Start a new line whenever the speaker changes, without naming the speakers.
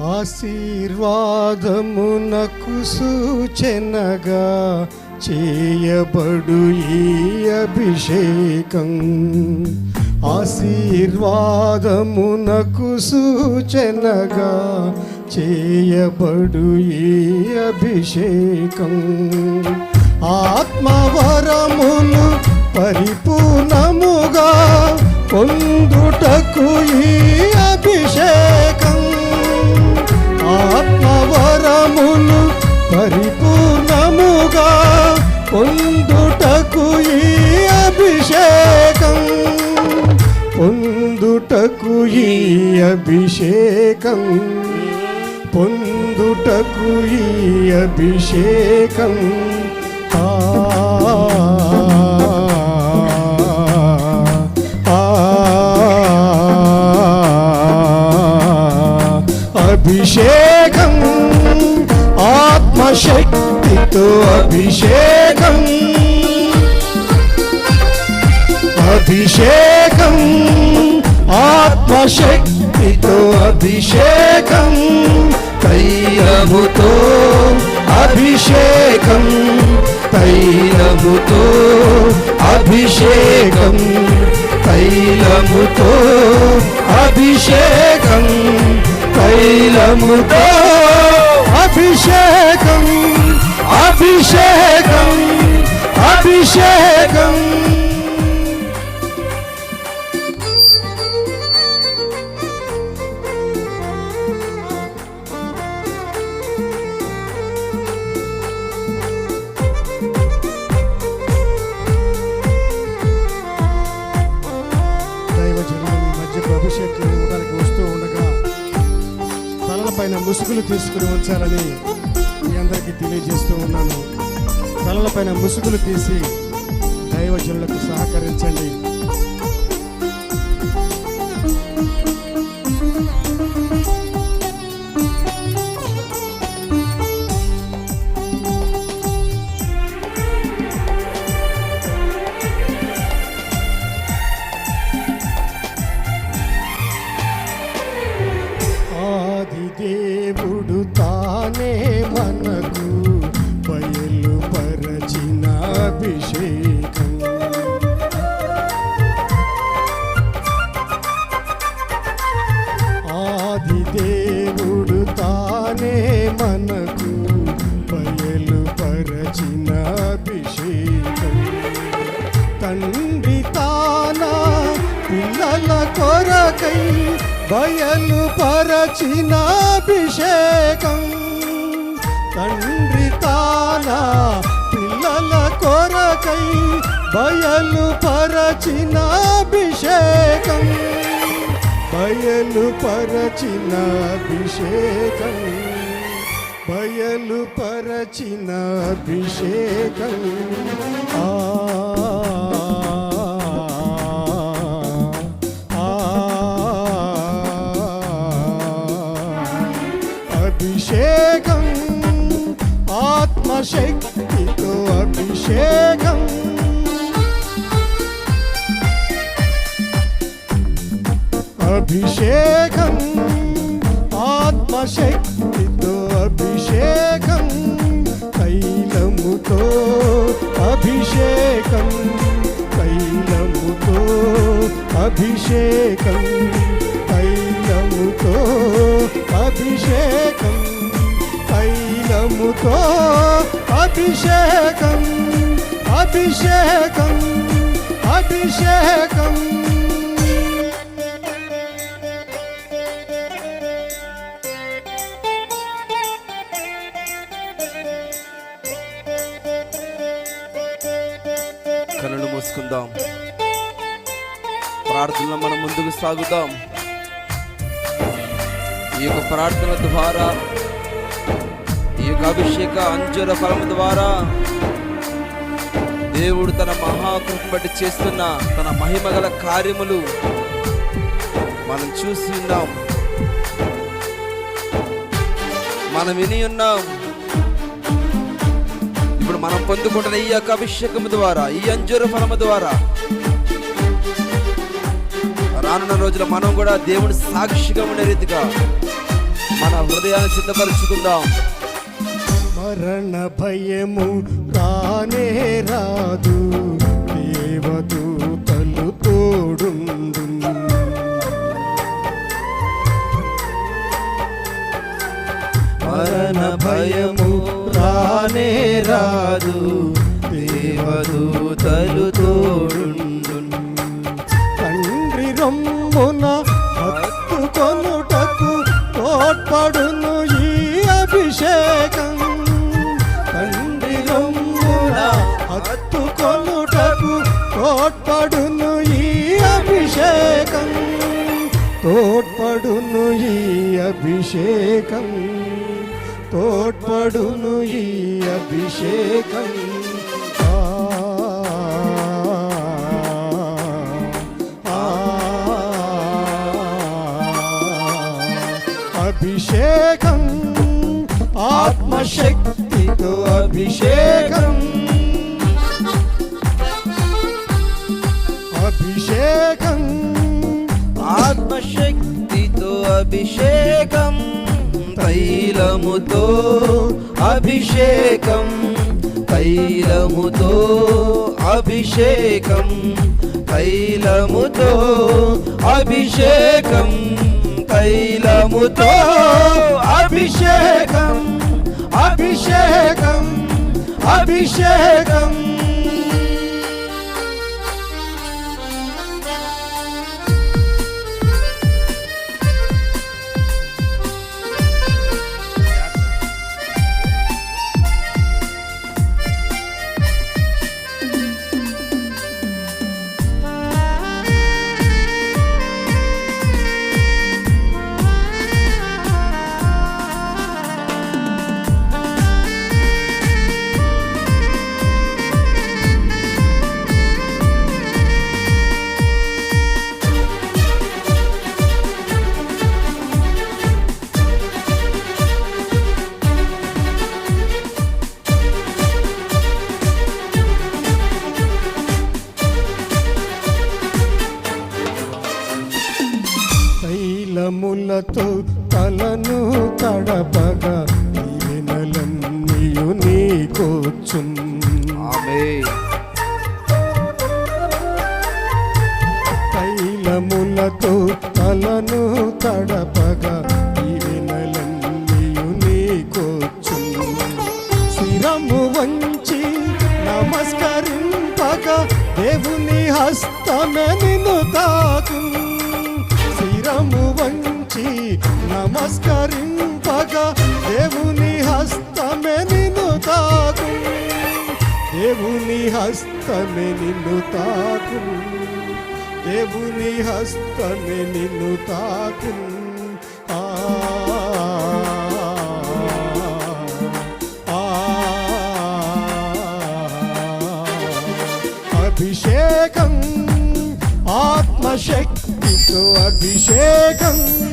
ఆశీర్వాదమునకు సూచనగా చేయబడు ఈ అభిషేకం. ఆశీర్వాదమునకు సూచనగా చేయబడు ఈ అభిషేకం. ఆత్మవరములు పరిపూర్ణముగా పొందుటకు ఈ ఆత్మవరమును పరిపూర్ణముగా పొందుటకు ఈ అభిషేకం పొందుటకు ఈ అభిషేకం పొందుటకు ఈ అభిషేకం ఆ ఆ, శక్తితో అభిషేకం. అభిషేకం ఆత్మశక్తితో అభిషేకం తైలముతో అభిషేకం తైలముతో అభిషేకం తైలముతో అభిషేకం తైలముతో అభిషేకం అభిషేకం అభిషేకం దైవజనులు మీ మధ్యకు అభిషేకం ఇవ్వడానికి వస్తూ ఉండగా పైన ముసుగులు తీసుకుని ఉంచాలని మీ అందరికీ తెలియజేస్తూ ఉన్నాను. తలలపైన ముసుగులు తీసి దైవజనులకు సహకరించండి. దేవుడు బయలు పరచిన అభిషేకం. తండ్రి తానా పిల్లల కొరకై బయలు పరచిన అభిషేకం. బయలు పరచిన అభిషేకం. బయలు పరచిన అభిషేకం అభిషేకం ఆత్మశక్తితో అభిషేకం తైలముతో అభిషేకం తైలముతో అభిషేకం తైలముతో అభిషేకం తైలముతో అభిషేకం అభిషేకం అభిషేకం.
కనులు మూసుకుందాం. ప్రార్థనలో మనం ముందుకు సాగుదాం. ఈ యొక్క ప్రార్థన ద్వారా ఈ యొక్క అభిషేక అంజుర ఫలం ద్వారా దేవుడు తన మహాకృప బట్టి చేస్తున్న తన మహిమగల కార్యములు మనం చూసి ఉన్నాం. మనం విని ఉన్నాం. ఇప్పుడు మనం పొందుకుంటున్న ఈ యొక్క అభిషేకము ద్వారా ఈ అంజూర ఫలము ద్వారా రానున్న రోజుల మనం కూడా దేవుని సాక్షిగా ఉండే రీతిగా మన హృదయాన్ని సిద్ధపరచుకుందాం.
మరణ భయము రానే రాదు. దేవదూతలు తోడుండు
మరణ భయము రానే రాదు. దేవదూతలు
అభిషేకం. తోడ్పడును ఈ అభిషేకం. అభిషేకం ఆత్మశక్తితో అభిషేకం. అభిషేకం
ఆత్మశక్తి అభిషేకం తైలముతో అభిషేకం తైలముతో అభిషేకం తైలముతో అభిషేకం తైలముతో
అభిషేకం అభిషేకం అభిషేకం. తైలములతో తలను తడపగా దీవెనలన్నీయు నీకొచ్చున్
ఆమేన్.
తైలములతో తలను తడపగా దీవెనలన్నీయు నీకొచ్చున్ శిరము వంచి నమస్కరింపగా దేవుని హస్తమే నిన్ను తాకు. శిరము వంచి నమస్కరింపగా దేవుని హస్తమే నిన్ను తాకు. దేవుని హస్తమే నిన్ను తాకు. దేవుని హస్తమే నిన్ను తాకు. ఆ. అభిషేకం ఆత్మశక్తితో అభిషేకం.